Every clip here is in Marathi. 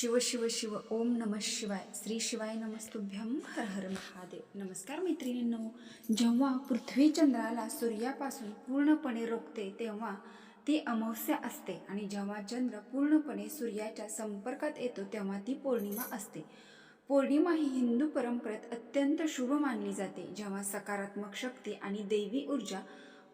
शिव शिव शिव ओम नम शिवाय. श्री शिवाय नमस्तुभ्यम हर हर महादेव. नमस्कार मैत्रिणींनो. जेव्हा पृथ्वी चंद्राला सूर्यापासून पूर्णपणे रोखते तेव्हा ती अमावस्या असते. आणि जेव्हा चंद्र पूर्णपणे सूर्याच्या संपर्कात येतो तेव्हा ती पौर्णिमा असते. पौर्णिमा ही हिंदू परंपरेत अत्यंत शुभ मानली जाते. जेव्हा सकारात्मक शक्ती आणि दैवी ऊर्जा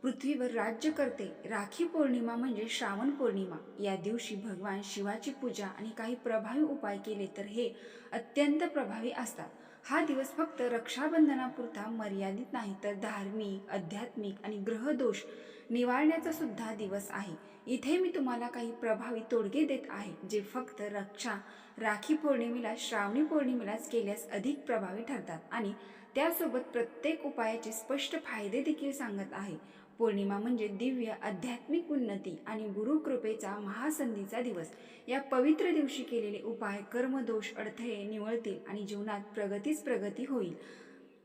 पृथ्वीवर राज्य करते. राखी पौर्णिमा म्हणजे श्रावण पौर्णिमा. या दिवशी भगवान शिवाची पूजा आणि काही प्रभावी उपाय केले तर हे अत्यंत प्रभावी असतात. हा दिवस फक्त रक्षाबंधनापुरता मर्यादित नाही तर धार्मिक आध्यात्मिक आणि ग्रहदोष निवारण्याचा सुद्धा दिवस आहे. इथे मी तुम्हाला काही प्रभावी तोडगे देत आहे जे फक्त रक्षा राखी पौर्णिमेला श्रावणी पौर्णिमेलाच केल्यास अधिक प्रभावी ठरतात आणि त्यासोबत प्रत्येक उपायाचे स्पष्ट फायदे देखील सांगत आहे. पौर्णिमा म्हणजे दिव्य आध्यात्मिक उन्नती आणि गुरुकृपेचा महासंधीचा दिवस. या पवित्र दिवशी केलेले उपाय कर्मदोष अडथळे निवळतील आणि जीवनात प्रगतीच प्रगती होईल.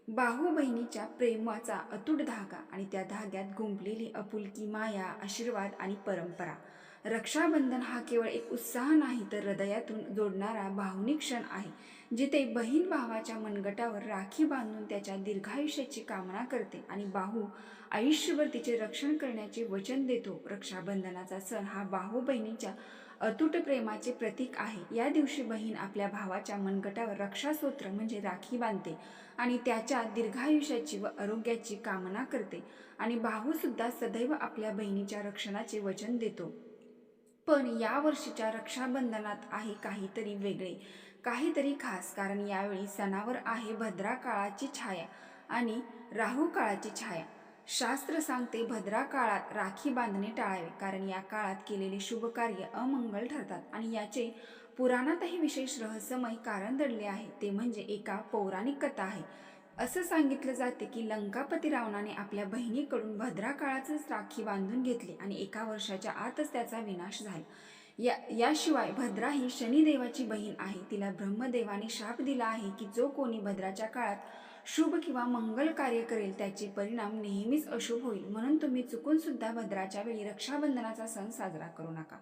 बाहू बहिणीच्या प्रेमाचा अतूट धागा आणि त्या धाग्यात गुंपलेली अपुलकी माया आशीर्वाद आणि परंपरा. रक्षाबंधन हा केवळ एक उत्साह नाही तर हृदयातून जोडणारा भावनिक क्षण आहे. जिथे बहीण भावाच्या मनगटावर राखी बांधून त्याच्या दीर्घायुष्याची कामना करते आणि बाहू आयुष्यभर तिचे रक्षण करण्याचे वचन देतो. रक्षाबंधनाचा सण हा भाऊ बहिणीच्या अतूट प्रेमाचे प्रतीक आहे. या दिवशी बहीण आपल्या भावाच्या मनगटावर रक्षासूत्र म्हणजे राखी बांधते आणि त्याच्या दीर्घायुष्याची व आरोग्याची कामना करते आणि भाऊसुद्धा सदैव आपल्या बहिणीच्या रक्षणाचे वचन देतो. पण या वर्षीच्या रक्षाबंधनात आहे काहीतरी वेगळे. काहीतरी खास कारण यावेळी सणावर आहे भद्रा काळाची छाया आणि राहू काळाची छाया. शास्त्र सांगते भद्रा काळात राखी बांधणे टाळावे कारण या काळात केलेले शुभ कार्य अमंगल ठरतात आणि याचे पुराणातही विशेष रहस्यमय कारण दडले आहे. ते म्हणजे एका पौराणिक कथा आहे. असं सांगितलं जाते की लंकापती रावणाने आपल्या बहिणीकडून भद्रा काळाचंच राखी बांधून घेतली आणि एका वर्षाच्या आतच त्याचा विनाश झाला. या याशिवाय भद्रा ही शनिदेवाची बहीण आहे. तिला ब्रह्मदेवाने शाप दिला आहे की जो कोणी भद्राच्या काळात शुभ किंवा मंगल कार्य करेल त्याचे परिणाम नेहमीच अशुभ होईल. म्हणून तुम्ही चुकून सुद्धा भद्राच्या वेळी रक्षाबंधनाचा सण साजरा करू नका.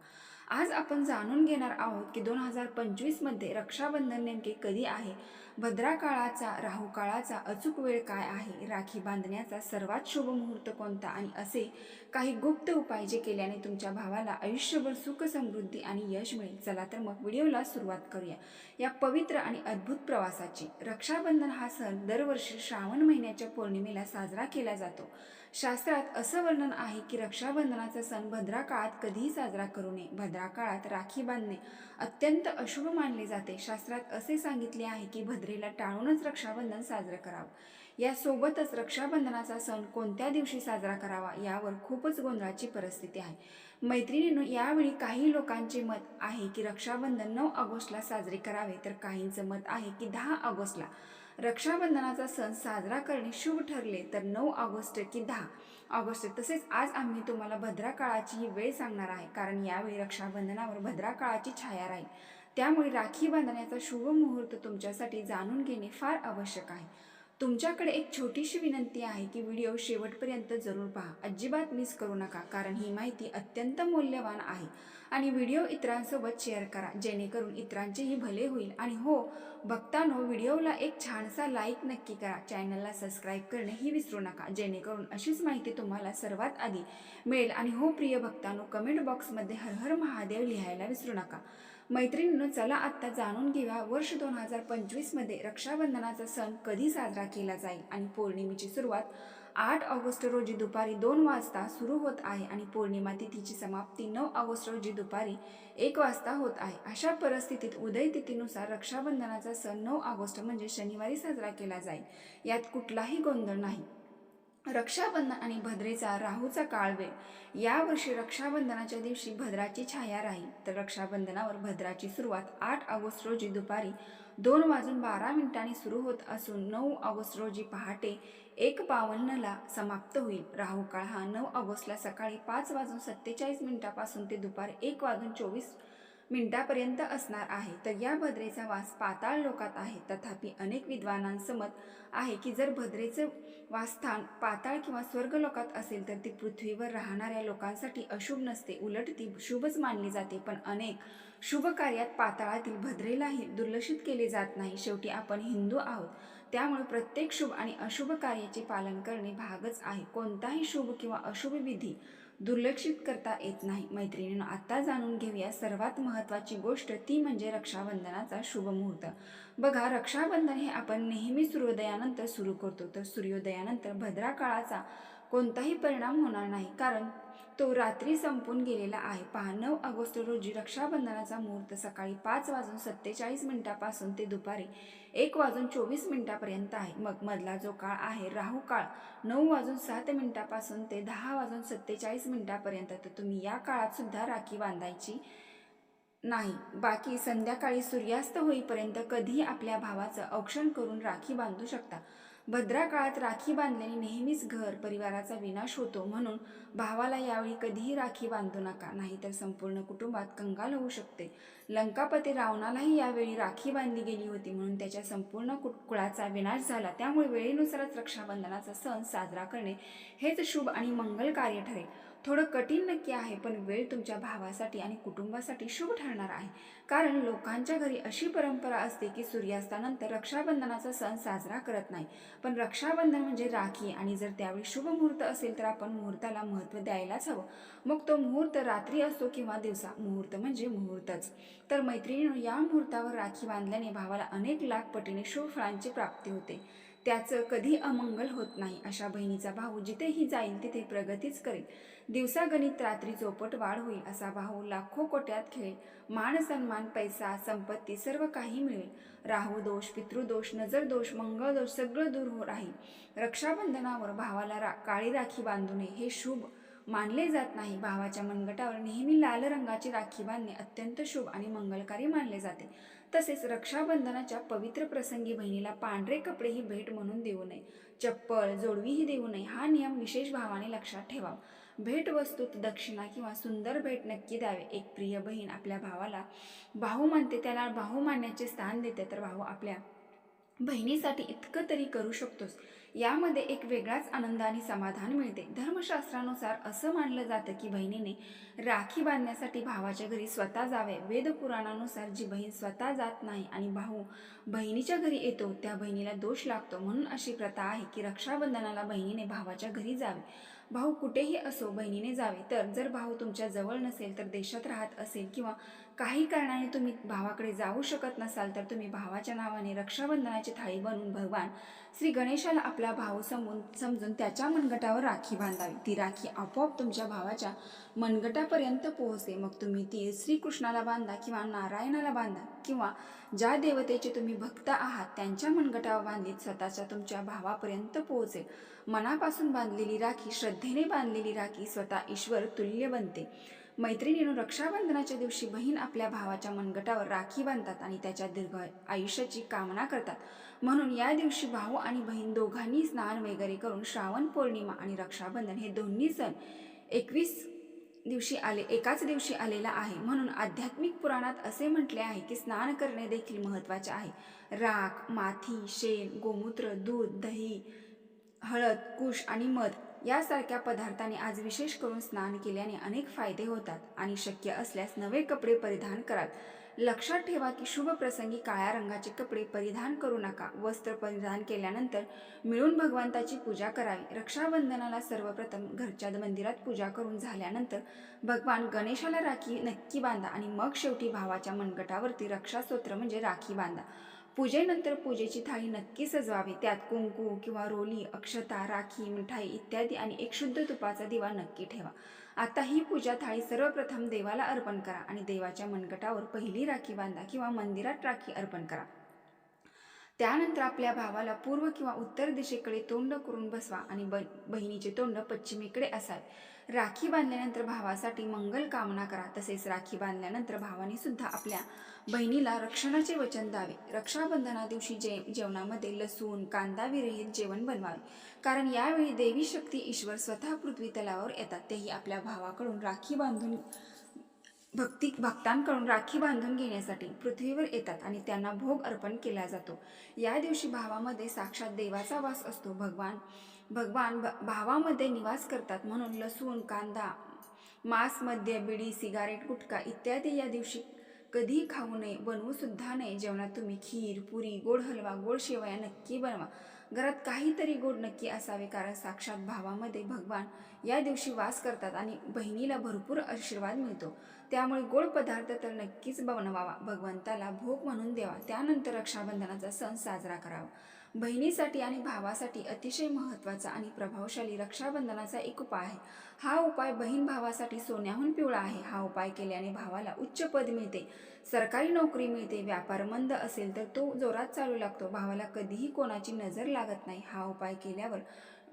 आज आपण जाणून घेणार आहोत की दोन हजार पंचवीसमध्ये रक्षाबंधन नेमके कधी आहे? भद्रा काळाचा राहू काळाचा अचूक वेळ काय आहे? राखी बांधण्याचा सर्वात शुभ मुहूर्त कोणता? आणि असे काही गुप्त उपाय जे केल्याने तुमच्या भावाला आयुष्यभर सुख समृद्धी आणि यश मिळेल चला तर मग व्हिडिओला सुरुवात करूया. या पवित्र आणि अद्भुत प्रवासाची रक्षाबंधन हा सण दरवर्षी श्रावण महिन्याच्या पौर्णिमेला साजरा केला जातो. शास्त्रात असं वर्णन आहे की रक्षाबंधनाचा सण भद्रा काळात कधीही साजरा करू नये. भद्रा काळात राखी बांधणे अत्यंत अशुभ मानले जाते. शास्त्रात असे सांगितले आहे की भद्रेला टाळूनच रक्षाबंधन साजरं करावं. यासोबतच रक्षाबंधनाचा सण कोणत्या दिवशी साजरा करावा यावर खूपच गोंधळाची परिस्थिती आहे. मैत्रिणींनो यावेळी काही लोकांचे मत आहे की रक्षाबंधन नऊ ऑगस्टला साजरे करावे तर काहींचं मत आहे की दहा ऑगस्टला. रक्षाबंधनाचा सण साजरा करणे शुभ ठरले तर नऊ ऑगस्ट की दहा ऑगस्ट. तसेच आज आम्ही तुम्हाला भद्रा काळाची ही वेळ सांगणार आहे. कारण यावेळी रक्षाबंधनावर भद्रा काळाची छाया राहील. त्यामुळे राखी बांधण्याचा शुभ मुहूर्त तुमच्यासाठी जाणून घेणे फार आवश्यक आहे. तुमच्याकडे एक छोटीशी विनंती आहे की व्हिडिओ शेवटपर्यंत जरूर पहा. अजिबात मिस करू नका कारण ही माहिती अत्यंत मौल्यवान आहे. आणि व्हिडिओ इतरांसोबत शेअर करा जेणेकरून इतरांचेही भले होईल. आणि हो बघतानो व्हिडिओला एक छानसा लाईक नक्की करा. चॅनलला सबस्क्राईब करणेही विसरू नका जेणेकरून अशीच माहिती तुम्हाला सर्वात आधी मिळेल. आणि हो प्रिय भक्तांनो कमेंट बॉक्समध्ये हर हर महादेव लिहायला विसरू नका. मैत्रिणीनं चला आत्ता जाणून घेऊया. वर्ष दोन हजार पंचवीसमध्ये रक्षाबंधनाचा सण कधी साजरा केला जाईल आणि पौर्णिमेची सुरुवात आठ ऑगस्ट रोजी दुपारी दोन वाजता सुरू होत आहे आणि पौर्णिमा तिथीची समाप्ती नऊ ऑगस्ट रोजी दुपारी एक वाजता होत आहे. अशा परिस्थितीत उदय तिथीनुसार रक्षाबंधनाचा सण नऊ ऑगस्ट म्हणजे शनिवारी साजरा केला जाईल. यात कुठलाही गोंधळ नाही. रक्षाबंधन आणि भद्रेचा राहूचा काळ वेळ. यावर्षी रक्षाबंधनाच्या दिवशी भद्राची छाया राहील. तर रक्षाबंधनावर भद्राची सुरुवात आठ ऑगस्ट रोजी दुपारी दोन वाजून बारा मिनिटांनी सुरू होत असून नऊ ऑगस्ट रोजी पहाटे एक पावन्नला समाप्त होईल. राहू काळ हा नऊ ऑगस्टला सकाळी पाच वाजून सत्तेचाळीस मिनिटापासून ते दुपारी एक वाजून चोवीस मिनिटापर्यंत असणार आहे. तर या भद्रेचा वास पाताळ लोकात आहे. तथापि अनेक विद्वानांसमत आहे की जर भद्रेचं वासस्थान पाताळ किंवा स्वर्ग लोकात असेल तर ती पृथ्वीवर राहणाऱ्या लोकांसाठी अशुभ नसते. उलट ती शुभच मानली जाते. पण अनेक शुभ कार्यात पाताळातील भद्रेलाही दुर्लक्षित केले जात नाही. शेवटी आपण हिंदू आहोत. त्यामुळे प्रत्येक शुभ आणि अशुभ कार्याचे पालन करणे भागच आहे. कोणताही शुभ किंवा अशुभ विधी दुर्लक्षित करता येत नाही. मैत्रिणीनं आता जाणून घेऊया सर्वात महत्त्वाची गोष्ट ती म्हणजे रक्षाबंधनाचा शुभ मुहूर्त. बघा रक्षाबंधन हे आपण नेहमी सूर्योदयानंतर सुरू करतो. तर सूर्योदयानंतर भद्रा काळाचा कोणताही परिणाम होणार नाही. कारण तो रात्री संपून गेलेला आहे. पहा नऊ ऑगस्ट रोजी रक्षाबंधनाचा मुहूर्त सकाळी पाच वाजून सत्तेचाळीस मिनिटापासून ते दुपारी एक वाजून चोवीस मिनिटापर्यंत आहे. मग मधला जो काळ आहे राहू काळ नऊ वाजून सात मिनिटापासून ते दहा वाजून सत्तेचाळीस मिनिटापर्यंत. तर तुम्ही या काळात सुद्धा राखी बांधायची नाही. बाकी संध्याकाळी सूर्यास्त होईपर्यंत कधीही आपल्या भावाचं औक्षण करून राखी बांधू शकता. भद्रा काळात राखी बांधल्याने नेहमीच घर परिवाराचा विनाश होतो म्हणून भावाला यावेळी कधीही राखी बांधू नका नाहीतर संपूर्ण कुटुंबात कंगाल होऊ शकते. लंकापती रावणालाही यावेळी राखी बांधली गेली होती म्हणून त्याच्या संपूर्ण कु कुळाचा विनाश झाला. त्यामुळे वेळेनुसारच रक्षाबंधनाचा सण साजरा करणे हेच शुभ आणि मंगल कार्य ठरेल. थोडं कठीण नक्की आहे पण वेळ तुमच्या भावासाठी आणि कुटुंबासाठी शुभ ठरणार आहे. कारण लोकांच्या घरी अशी परंपरा असते की सूर्यास्तानंतर रक्षाबंधनाचा सण साजरा करत नाही. पण रक्षाबंधन म्हणजे राखी आणि जर त्यावेळी शुभ मुहूर्त असेल तर आपण मुहूर्ताला महत्त्व द्यायलाच हवं. मग तो मुहूर्त रात्री असतो किंवा दिवसा मुहूर्त म्हणजे मुहूर्तच. तर मैत्रिणीनं या मुहूर्तावर राखी बांधल्याने भावाला अनेक लाख पटीने शुभ फळांची प्राप्ती होते. त्याचं कधी अमंगल होत नाही अशा बहिणीचा भाऊ जिथेही जाईल तिथे प्रगतीच करेल. दिवसागणित रात्री चोपट वाढ होईल असा भाऊ लाखो कोट्यात खेळेल. मान सन्मान पैसा संपत्ती सर्व काही मिळेल. राहू दोष पितृदोष नजर दोष मंगळ दोष सगळं दूर हो राहील. रक्षाबंधनावर भावाला रा काळी राखी बांधू नये हे शुभ मानले जात नाही. भावाच्या मनगटावर नेहमी लाल रंगाची राखी बांधणे अत्यंत शुभ आणि मंगलकारी मानले जाते. तसेच रक्षाबंधनाच्या पवित्र प्रसंगी बहिणीला पांढरे कपडेही भेट म्हणून देऊ नये. चप्पल जोडवीही देऊ नये. हा नियम विशेष भावाने लक्षात ठेवा भेटवस्तूत दक्षिणा किंवा सुंदर भेट नक्की द्यावे. एक प्रिय बहीण आपल्या भावाला भाऊ मानते त्याला भाऊ मानण्याचे स्थान देते तर भाऊ आपल्या बहिणीसाठी इतकं तरी करू शकतोस. यामध्ये एक वेगळाच आनंद आणि समाधान मिळते. धर्मशास्त्रानुसार असं मानलं जातं की बहिणीने राखी बांधण्यासाठी भावाच्या घरी स्वतः जावे. वेदपुराणानुसार जी बहीण स्वतः जात नाही आणि भाऊ बहिणीच्या घरी येतो त्या बहिणीला दोष लागतो. म्हणून अशी प्रथा आहे की रक्षाबंधनाला बहिणीने भावाच्या घरी जावे. भाऊ कुठेही असो बहिणीने जावे. तर जर भाऊ तुमच्या जवळ नसेल तर देशात राहत असेल किंवा काही कारणाने तुम्ही भावाकडे जाऊ शकत नसाल तर तुम्ही भावाच्या नावाने रक्षाबंधनाची थाळी बनवून भगवान श्री गणेशाला आपला भाऊ समून समजून त्याच्या मनगटावर राखी बांधावी. ती राखी आपोआप तुमच्या भावाच्या मनगटापर्यंत पोहोचते. मग तुम्ही ती श्रीकृष्णाला बांधा किंवा नारायणाला बांधा किंवा ज्या देवतेचे तुम्ही भक्त आहात त्यांच्या मनगटावर बांधलीत स्वतःच्या तुमच्या भावापर्यंत पोहोचेल. मनापासून बांधलेली राखी श्रद्धेने बांधलेली राखी स्वतः ईश्वर तुल्य बनते. मैत्रिणीनं रक्षाबंधनाच्या दिवशी बहीण आपल्या भावाच्या मनगटावर राखी बांधतात आणि त्याच्या दीर्घ आयुष्याची कामना करतात. म्हणून या दिवशी भाऊ आणि बहीण दोघांनी स्नान वगैरे करून श्रावण पौर्णिमा आणि रक्षाबंधन हे दोन्ही सण एकवीस दिवशी आले एकाच दिवशी आलेला आहे. म्हणून आध्यात्मिक पुराणात असे म्हटले आहे की स्नान करणे देखील महत्त्वाचे आहे. राख माथी शेण गोमूत्र दूध दही हळद कुश आणि मध यासारख्या पदार्थाने आज विशेष करून स्नान केल्याने अनेक फायदे होतात आणि शक्य असल्यास नवे कपडे परिधान कराल लक्षात ठेवा की शुभ प्रसंगी काळ्या रंगाचे कपडे परिधान करू नका. वस्त्र परिधान केल्यानंतर मिळून भगवंताची पूजा करावी. रक्षाबंधनाला सर्वप्रथम घरच्या मंदिरात पूजा करून झाल्यानंतर भगवान गणेशाला राखी नक्की बांधा आणि मग शेवटी भावाच्या मनगटावरती रक्षास्तोत्र म्हणजे राखी बांधा. पूजेनंतर पूजेची थाळी नक्की सजवावी. त्यात कुंकू किंवा रोली अक्षता राखी मिठाई इत्यादी आणि एक शुद्ध तुपाचा दिवा नक्की ठेवा. आता ही पूजा थाळी सर्वप्रथम देवाला अर्पण करा आणि देवाच्या मनगटावर पहिली राखी बांधा किंवा मंदिरात राखी अर्पण करा. त्यानंतर आपल्या भावाला पूर्व किंवा उत्तर दिशेकडे तोंड करून बसवा आणि ब बहिणीचे तोंड पश्चिमेकडे असावे. राखी बांधल्यानंतर भावासाठी मंगल कामना करा. तसेच राखी बांधल्यानंतर भावाने सुद्धा आपल्या बहिणीला रक्षणाचे वचन द्यावे. रक्षाबंधना दिवशी जे जेवणामध्ये लसूण कांदा विरहित जेवण बनवावे. कारण यावेळी देवी शक्ती ईश्वर स्वतः पृथ्वी तलावर येतात. तेही आपल्या भावाकडून राखी बांधून भक्ती भक्तांकडून राखी बांधून घेण्यासाठी पृथ्वीवर येतात आणि त्यांना भोग अर्पण केला जातो. या दिवशी भावामध्ये साक्षात देवाचा वास असतो. भगवान भगवान भ- भावामध्ये निवास करतात. म्हणून लसूण कांदा मांस मद्य बिडी सिगारेट गुटखा इत्यादी या दिवशी कधीही खाऊ नये बनवू सुद्धा नये. जेवणात तुम्ही खीर पुरी गोड हलवा गोड शेवया नक्की बनवा. घरात काहीतरी गोड नक्की असावे कारण साक्षात भावामध्ये भगवान या दिवशी वास करतात आणि बहिणीला भरपूर आशीर्वाद मिळतो. त्यामुळे गोड पदार्थ तर नक्कीच बनवावा. भगवंताला भोग म्हणून द्यावा. त्यानंतर रक्षाबंधनाचा सण साजरा करावा. बहिणीसाठी आणि भावासाठी अतिशय महत्त्वाचा आणि प्रभावशाली रक्षाबंधनाचा एक उपाय आहे. हा उपाय बहीण भावासाठी सोन्याहून पिवळा आहे. हा उपाय केल्याने भावाला उच्च पद मिळते. सरकारी नोकरी मिळते. व्यापार मंद असेल तर तो जोरात चालू लागतो. भावाला कधीही कोणाची नजर लागत नाही. हा उपाय केल्यावर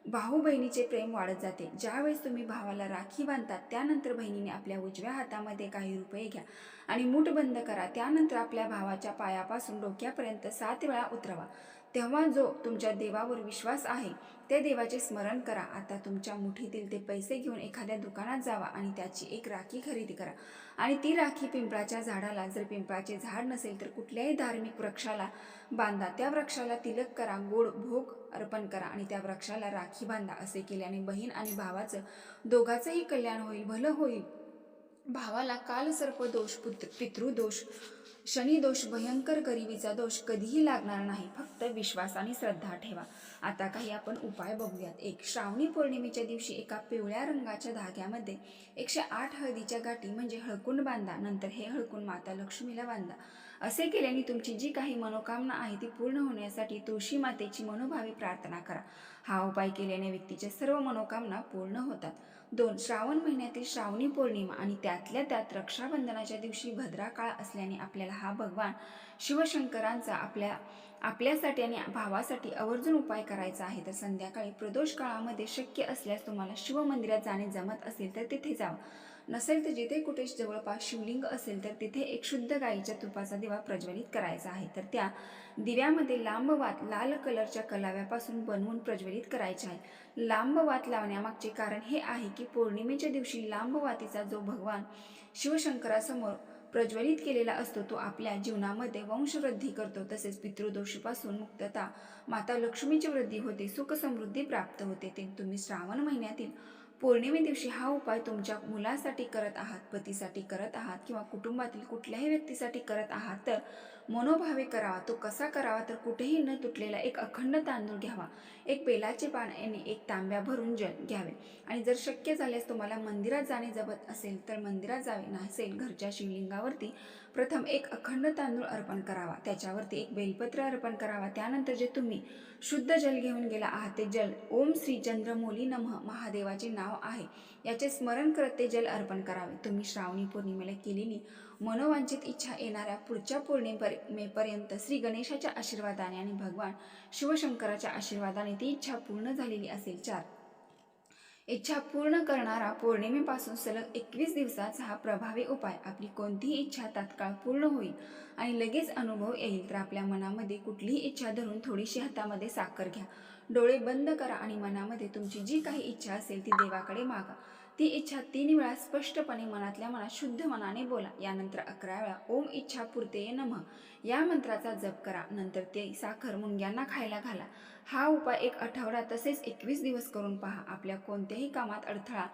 भाऊ बहिणीचे प्रेम वाढत जाते. ज्यावेळेस तुम्ही भावाला राखी बांधतात त्यानंतर बहिणीने आपल्या उजव्या हातामध्ये काही रुपये घ्या आणि मूठ बंद करा. त्यानंतर आपल्या भावाच्या पायापासून डोक्यापर्यंत सात वेळा उतरवा. तेव्हा जो तुमच्या देवावर विश्वास आहे त्या देवाचे स्मरण करा. आता तुमच्या मुठीतील ते पैसे घेऊन एखाद्या दुकानात जावा आणि त्याची एक राखी खरेदी करा. आणि ती राखी पिंपळाच्या झाडाला जर पिंपळाचे झाड नसेल तर कुठल्याही धार्मिक वृक्षाला बांधा. त्या वृक्षाला तिलक करा गोड भोग अर्पण करा आणि त्या वृक्षाला राखी बांधा. असे केल्याने बहीण आणि भावाचं दोघांचंही कल्याण होईल भलं होईल. भावाला कालसर्प दोष पुत्र पितृदोष शनिदोष भयंकर गरिबीचा दोष कधीही लागणार नाही. फक्त विश्वास आणि श्रद्धा ठेवा. आता काही आपण उपाय बघूयात. एक श्रावणी पौर्णिमेच्या दिवशी एका पिवळ्या रंगाच्या धाग्यामध्ये एकशे आठ हळदीच्या गाठी म्हणजे हळकुंड बांधा. नंतर हे हळकून माता लक्ष्मीला बांधा. असे केल्याने तुमची जी काही मनोकामना आहे ती पूर्ण होण्यासाठी तुळशी मातेची मनोभावी प्रार्थना करा. हा उपाय केल्याने व्यक्तीच्या सर्व मनोकामना पूर्ण होतात. दोन श्रावण महिन्यातील श्रावणी पौर्णिमा आणि त्यातल्या त्यात रक्षाबंधनाच्या दिवशी भद्रा काळ असल्याने आपल्याला हा भगवान शिवशंकरांचा आपल्या आपल्यासाठी आणि भावासाठी आवर्जून उपाय करायचा आहे. तर संध्याकाळी प्रदोष काळामध्ये शक्य असल्यास तुम्हाला शिवमंदिरात जाणे जमत असेल तर तिथे जावं. नसेल तर जिथे कुठे जवळपास शिवलिंग असेल तर तिथे एक शुद्ध गाईच्या तुपाचा दिवा प्रज्वलित करायचा आहे. तर त्या दिव्यामध्ये लांब वात लाल कलरच्या कलाव्यापासून बनवून प्रज्वलित करायचे आहे. लांब वात लावण्यामागचे कारण हे आहे की पौर्णिमेच्या दिवशी लांब वातीचा जो भगवान शिवशंकरासमोर प्रज्वलित केलेला असतो तो आपल्या जीवनामध्ये वंशवृद्धी करतो. तसेच पितृदोषीपासून मुक्तता माता लक्ष्मीची वृद्धी होते सुख समृद्धी प्राप्त होते. ते तुम्ही श्रावण महिन्यातील पौर्णिमे दिवशी हा उपाय तुमच्या मुलासाठी करत आहात पतीसाठी करत आहात किंवा कुटुंबातील कुठल्याही व्यक्तीसाठी करत आहात तर मनोभावे करावा तो कसा करावा तर कुठेही न तुटलेला एक अखंड तांदूळ घ्यावा. एक बेलाचे पान आणि एक तांब्या भरून जल घ्यावे. आणि जर शक्य झाल्यास तुम्हाला मंदिरात जाणे जमत असेल तर मंदिरात जावे नसेल घरच्या शिवलिंगावरती प्रथम एक अखंड तांदूळ अर्पण करावा. त्याच्यावरती एक बेलपत्र अर्पण करावा. त्यानंतर जे तुम्ही शुद्ध जल घेऊन गेला आहात ते जल ओम श्री चंद्रमौली नमः महादेवाचे नाव आहे. याचे स्मरण करत ते जल अर्पण करावे. तुम्ही श्रावणी पौर्णिमेला केलेली मनोवांछित इच्छा येणाऱ्या पुढच्या पौर्णिमेपर्यंत श्री गणेशाच्या आशीर्वादाने आणि भगवान शिवशंकराच्या आशीर्वादाने ती इच्छा पूर्ण झालेली असेल. चार. इच्छा पूर्ण करणारा पौर्णिमेपासून सलग एकवीस दिवसाचा हा प्रभावी उपाय. आपली कोणतीही इच्छा तात्काळ पूर्ण होईल आणि लगेच अनुभव येईल तर आपल्या मनामध्ये कुठलीही इच्छा धरून थोडीशी हातामध्ये साखर घ्या. डोळे बंद करा आणि मनामध्ये तुमची जी काही इच्छा असेल ती देवाकडे मागा. ती इच्छा तीन वेळा स्पष्टपणे मनातल्या मनात शुद्ध मनाने बोला. यानंतर अकरा वेळा ओम इच्छा पुरते नमः. या मंत्राचा जप करा. नंतर ते साखर मुंग्यांना खायला घाला. हा उपाय एक आठवडा तसेच एकवीस दिवस करून पहा. आपल्या कोणत्याही कामात अडथळा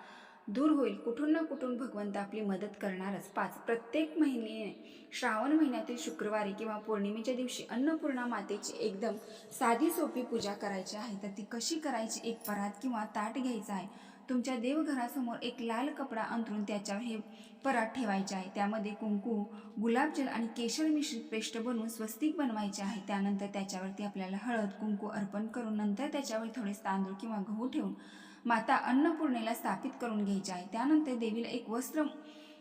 दूर होईल कुठून ना कुठून भगवंत आपली मदत करणारच. पाच प्रत्येक महिन्याने श्रावण महिन्यातील शुक्रवारी किंवा पौर्णिमेच्या दिवशी अन्नपूर्णा मातेची एकदम साधी सोपी पूजा करायची आहे. तर ती कशी करायची? एक परात किंवा ताट घ्यायचा आहे. तुमच्या देवघरासमोर एक लाल कपडा अंतरून त्याच्यावर हे परात ठेवायचे आहे. त्यामध्ये कुंकू गुलाबजल आणि केशर मिश्रित पेस्ट बनवून स्वस्तिक बनवायचे आहे. त्यानंतर त्याच्यावरती आपल्याला हळद कुंकू अर्पण करून नंतर त्याच्यावर थोडे तांदूळ किंवा गहू ठेवून माता अन्नपूर्णेला स्थापित करून घ्यायचे आहे. त्यानंतर देवीला एक वस्त्र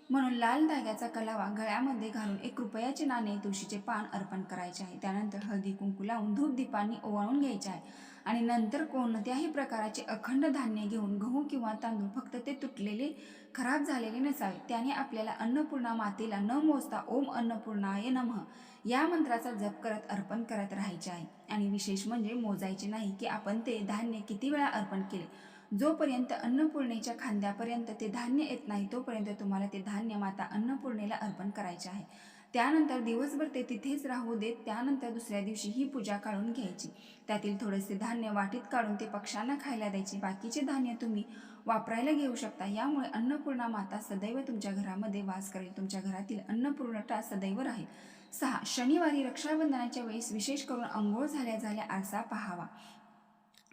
म्हणून लाल धाग्याचा कलावा गळ्यामध्ये घालून एक रुपयाचे नाणे तुळशीचे पान अर्पण करायचे आहे. त्यानंतर हळदी कुंकू लावून धूप दीपांनी ओवाळून घ्यायचे आहे. आणि नंतर कोणत्याही प्रकाराचे अखंड धान्य घेऊन गहू किंवा तांदूळ फक्त ते तुटलेले खराब झालेले नसावे. त्याने आपल्याला अन्नपूर्णा मातेला न मोजता ओम अन्नपूर्णाय नमः या मंत्राचा जप करत अर्पण करत राहायचे आहे. आणि विशेष म्हणजे मोजायचे नाही की आपण ते धान्य किती वेळा अर्पण केले. जोपर्यंत अन्नपूर्णेच्या खांद्यापर्यंत ते धान्य येत नाही तोपर्यंत तुम्हाला ते धान्य माता अन्नपूर्णेला अर्पण करायचे आहे. त्यानंतर दिवसभर ते तिथेच राहू देत त्यानंतर दुसऱ्या दिवशी ही पूजा काढून घ्यायची. त्यातील थोडेसे धान्य वाटीत काढून ते पक्ष्यांना खायला द्यायचे. बाकीचे धान्य तुम्ही वापरायला घेऊ शकता. यामुळे अन्नपूर्णा माता सदैव तुमच्या घरामध्ये वास करेल. तुमच्या घरातील अन्नपूर्णता सदैव राहील. सहा शनिवारी रक्षाबंधनाच्या वेळेस विशेष करून अंघोळ झाल्या झाल्या आरसा पाहावा.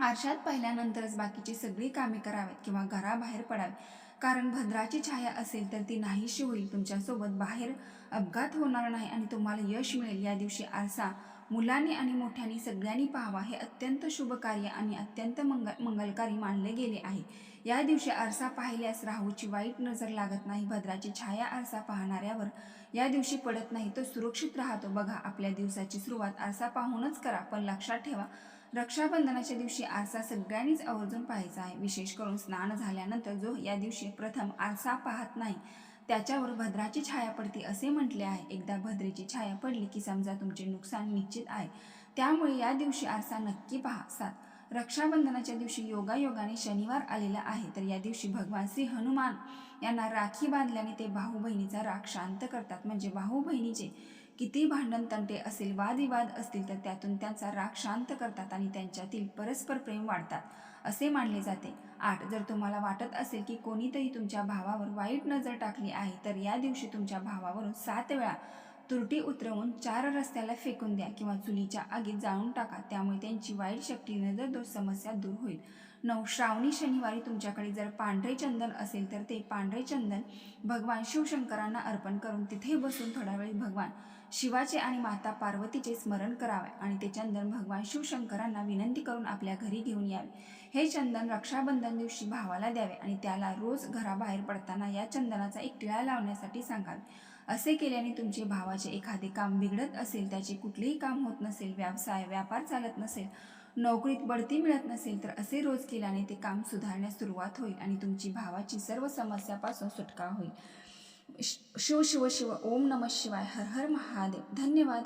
आरशात पाहिल्यानंतरच बाकीची सगळी कामे करावीत किंवा घराबाहेर पडावी. कारण भद्राची छाया असेल तर ती नाहीशी होईल. तुमच्यासोबत बाहेर अपघात होणार नाही आणि तुम्हाला यश मिळेल. या दिवशी आरसा मुलांनी आणि मोठ्यांनी सगळ्यांनी पाहावा. हे अत्यंत शुभ कार्य आणि अत्यंत मंगल मंगलकारी मानले गेले आहे. या दिवशी आरसा पाहिल्यास राहूची वाईट नजर लागत नाही. भद्राची छाया आरसा पाहणाऱ्यावर या दिवशी पडत नाही. तो सुरक्षित राहतो. बघा आपल्या दिवसाची सुरुवात आरसा पाहूनच करा पण लक्षात ठेवा रक्षाबंधनाच्या दिवशी आरसा सगळ्यांनीच आवर्जून पाहायचा आहे. विशेष करून स्नान झाल्यानंतर जो या दिवशी प्रथम आरसा पाहत नाही त्याच्यावर भद्राची छाया पडते असे म्हटले आहे. एकदा भद्रेची छाया पडली की समजा तुमचे नुकसान निश्चित आहे. त्यामुळे या दिवशी आरसा नक्की पहा. सात. रक्षाबंधनाच्या दिवशी योगायोगाने शनिवार आलेला आहे. तर या दिवशी भगवान श्री हनुमान यांना राखी बांधल्याने ते भाऊ बहिणीचा राग शांत करतात. म्हणजे भाऊ बहिणीचे किती भांडण तंटे असेल वादविवाद असतील तर त्यातून त्यांचा राग शांत करतात आणि त्यांच्यातील परस्पर प्रेम वाढतात असे मानले जाते. आठ जर तुम्हाला वाटत असेल की कोणीतरी तुमच्या भावावर वाईट नजर टाकली आहे तर या दिवशी तुमच्या भावावरून सात वेळा तुरटी उतरवून चार रस्त्याला फेकून द्या किंवा चुलीच्या आगीत जाळून टाका. त्यामुळे त्यांची वाईट शक्ती नजर दोष समस्या दूर होईल. नऊ श्रावणी शनिवारी तुमच्याकडे जर पांढरे चंदन असेल तर ते पांढरे चंदन भगवान शिवशंकरांना अर्पण करून तिथे बसून थोडा वेळ भगवान शिवाचे आणि माता पार्वतीचे स्मरण करावे आणि ते चंदन भगवान शिवशंकरांना विनंती करून आपल्या घरी घेऊन यावे. हे चंदन रक्षाबंधन दिवशी भावाला द्यावे आणि त्याला रोज घराबाहेर पडताना या चंदनाचा एक टिळा लावण्यासाठी सांगावे. असे केल्याने तुमचे भावाचे एखादे काम बिघडत असेल त्याचे कुठलेही काम होत नसेल व्यवसाय व्यापार चालत नसेल नोकरीत बढती मिळत नसेल तर असे रोज केल्याने ते काम सुधारण्यास सुरुवात होईल आणि तुमची भावाची सर्व समस्यापासून सुटका होईल. शिव शिव शिव ओम नम शिवाय हर हर महादेव धन्यवाद.